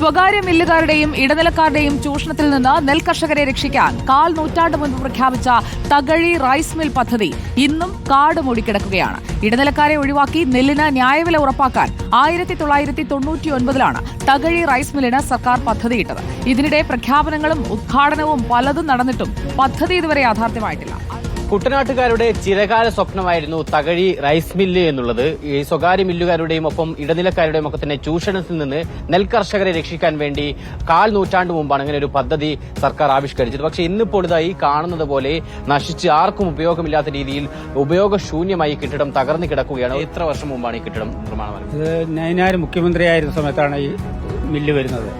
സ്വകാര്യ മില്ലുകാരുടെയും ഇടനിലക്കാരുടെയും ചൂഷണത്തിൽ നിന്ന് നെൽകർഷകരെ രക്ഷിക്കാൻ കാൽ നൂറ്റാണ്ട് മുൻപ് പ്രഖ്യാപിച്ച തകഴി റൈസ് മിൽ പദ്ധതി ഇന്നും കാട് മൂടിക്കിടക്കുകയാണ്. ഇടനിലക്കാരെ ഒഴിവാക്കി നെല്ലിന് ന്യായവില ഉറപ്പാക്കാൻ ആയിരത്തി തൊള്ളായിരത്തി തൊണ്ണൂറ്റി ഒൻപതിലാണ് തകഴി റൈസ് മില്ലിന് സർക്കാർ പദ്ധതിയിട്ടത്. ഇതിനിടെ പ്രഖ്യാപനങ്ങളും ഉദ്ഘാടനവും പലതും നടന്നിട്ടും പദ്ധതി ഇതുവരെ യാഥാർത്ഥ്യമായിട്ടില്ല. കുട്ടനാട്ടുകാരുടെ ചിരകാല സ്വപ്നമായിരുന്നു തകഴി റൈസ് മില്ല് എന്നുള്ളത്. ഈ സ്വകാര്യ മില്ലുകാരുടെയും ഒപ്പം ഇടനിലക്കാരുടെയും ഒക്കെ തന്നെ ചൂഷണത്തിൽ നിന്ന് നെൽകർഷകരെ രക്ഷിക്കാൻ വേണ്ടി കാൽ നൂറ്റാണ്ട് മുമ്പാണ് ഇങ്ങനെ ഒരു പദ്ധതി സർക്കാർ ആവിഷ്കരിച്ചത്. പക്ഷേ ഇന്നിപ്പോൾ ഇതായി കാണുന്നത് പോലെ നശിച്ച് ആർക്കും ഉപയോഗമില്ലാത്ത രീതിയിൽ ഉപയോഗശൂന്യമായി കെട്ടിടം തകർന്നു കിടക്കുകയാണ്. എത്ര വർഷം മുമ്പാണ് ഈ കെട്ടിടം നിർമ്മാണം നയനാർ മുഖ്യമന്ത്രിയായിരുന്ന സമയത്താണ് ഈ മില്ല് വരുന്നത്.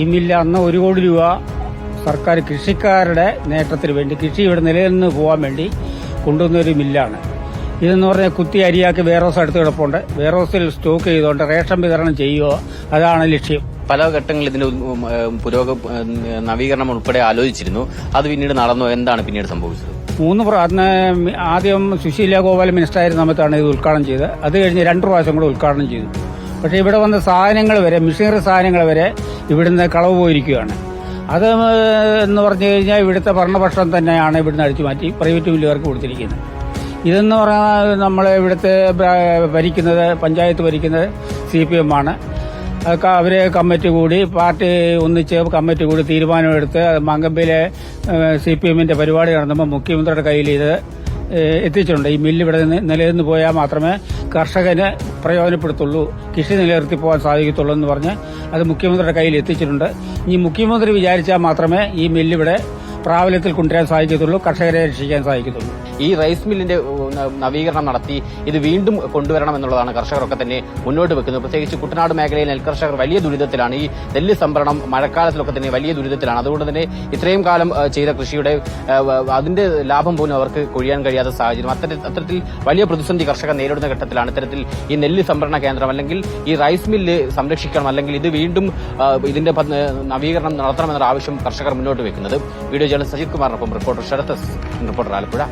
ഈ മില്ല് അന്ന് ഒരു കോടി രൂപ സർക്കാർ കൃഷിക്കാരുടെ നേട്ടത്തിന് വേണ്ടി കൃഷി ഇവിടെ നിലനിന്ന് പോകാൻ വേണ്ടി കൊണ്ടുവന്ന ഒരു മില്ലാണ്. ഇതെന്ന് പറഞ്ഞാൽ കുത്തി അരിയാക്കി വേറോസ് അടുത്ത് കിടപ്പുണ്ട്. വേറോസിൽ സ്റ്റോക്ക് ചെയ്തുകൊണ്ട് റേഷൻ വിതരണം ചെയ്യുക അതാണ് ലക്ഷ്യം. പല ഘട്ടങ്ങളിൽ ഇതിന്റെ പുരോഗ നവീകരണം ഉൾപ്പെടെ ആലോചിച്ചിരുന്നു. അത് പിന്നീട് നടന്നു. എന്താണ് പിന്നീട് സംഭവിച്ചത്? മൂന്ന് പ്ര- അന്ന് ആദ്യം സുശീല ഗോപാൽ മിനിസ്റ്റർ ആയിരുന്ന സമയത്താണ് ഇത് ഉദ്ഘാടനം ചെയ്തത്. അത് കഴിഞ്ഞ് രണ്ട് പ്രാവശ്യം കൂടെ ഉദ്ഘാടനം ചെയ്തു. പക്ഷേ ഇവിടെ വന്ന സാധനങ്ങൾ വരെ മെഷീനറി സാധനങ്ങൾ വരെ ഇവിടുന്ന് കളവ് പോയിരിക്കുകയാണ്. അത് എന്ന് പറഞ്ഞു കഴിഞ്ഞാൽ ഇവിടുത്തെ ഭരണപക്ഷം തന്നെയാണ് ഇവിടുന്ന് അടിച്ചു മാറ്റി പ്രൈവറ്റ് മില്ലുകാർക്ക് കൊടുത്തിരിക്കുന്നത്. ഇതെന്ന് പറഞ്ഞാൽ നമ്മൾ ഇവിടുത്തെ ഭരിക്കുന്നത് പഞ്ചായത്ത് ഭരിക്കുന്നത് സി പി എം ആണ്. അവർ കമ്മിറ്റി കൂടി പാർട്ടി ഒന്നിച്ച് കമ്മിറ്റി കൂടി തീരുമാനമെടുത്ത് മങ്കമ്പിലെ സി പി എമ്മിന്റെ പരിപാടി നടന്നപ്പോൾ മുഖ്യമന്ത്രിയുടെ കയ്യിൽ ഇത് എത്തിച്ചിട്ടുണ്ട്. ഈ മില്ല് ഇവിടെ നിന്ന് നിലനിന്ന് പോയാൽ മാത്രമേ കർഷകന് പ്രയോജനപ്പെടുത്തുള്ളൂ. കൃഷി നിലനിർത്തി പോകാൻ സാധിക്കത്തുള്ളൂ എന്ന് പറഞ്ഞ് അത് മുഖ്യമന്ത്രിയുടെ കയ്യിൽ എത്തിച്ചിട്ടുണ്ട്. ഇനി മുഖ്യമന്ത്രി വിചാരിച്ചാൽ മാത്രമേ ഈ മില്ല് ഇവിടെ പ്രാബല്യത്തിൽ കൊണ്ടുവരാൻ സാധിക്കത്തുള്ളൂ കർഷകരെ രക്ഷിക്കാൻ സാധിക്കത്തുള്ളൂ. ഈ റൈസ് മില്ലിന്റെ നവീകരണം നടത്തി ഇത് വീണ്ടും കൊണ്ടുവരണം എന്നുള്ളതാണ് കർഷകരൊക്കെ തന്നെ മുന്നോട്ട് വെക്കുന്നത്. പ്രത്യേകിച്ച് കുട്ടനാട് മേഖലയിൽ നെൽകർഷകർ വലിയ ദുരിതത്തിലാണ്. ഈ നെല്ല് സംഭരണം മഴക്കാലത്തിലൊക്കെ തന്നെ വലിയ ദുരിതത്തിലാണ്. അതുകൊണ്ട് തന്നെ ഇത്രയും കാലം ചെയ്ത കൃഷിയുടെ അതിന്റെ ലാഭം പോലും അവർക്ക് കൊഴിയാൻ കഴിയാത്ത സാഹചര്യം. അത്തരത്തിൽ വലിയ പ്രതിസന്ധി കർഷകർ നേരിടുന്ന ഘട്ടത്തിലാണ് ഇത്തരത്തിൽ ഈ നെല്ല് സംഭരണ കേന്ദ്രം അല്ലെങ്കിൽ ഈ റൈസ് മില്ല് സംരക്ഷിക്കണം അല്ലെങ്കിൽ ഇത് വീണ്ടും ഇതിന്റെ നവീകരണം നടത്തണമെന്നൊരു ആവശ്യം കർഷകർ മുന്നോട്ട് വെക്കുന്നത്. വീഡിയോ ജേർണലിസ്റ്റ് സജിത് കുമാറിനൊപ്പം റിപ്പോർട്ടർ ശരത് റിപ്പോർട്ടർ ആലപ്പുഴ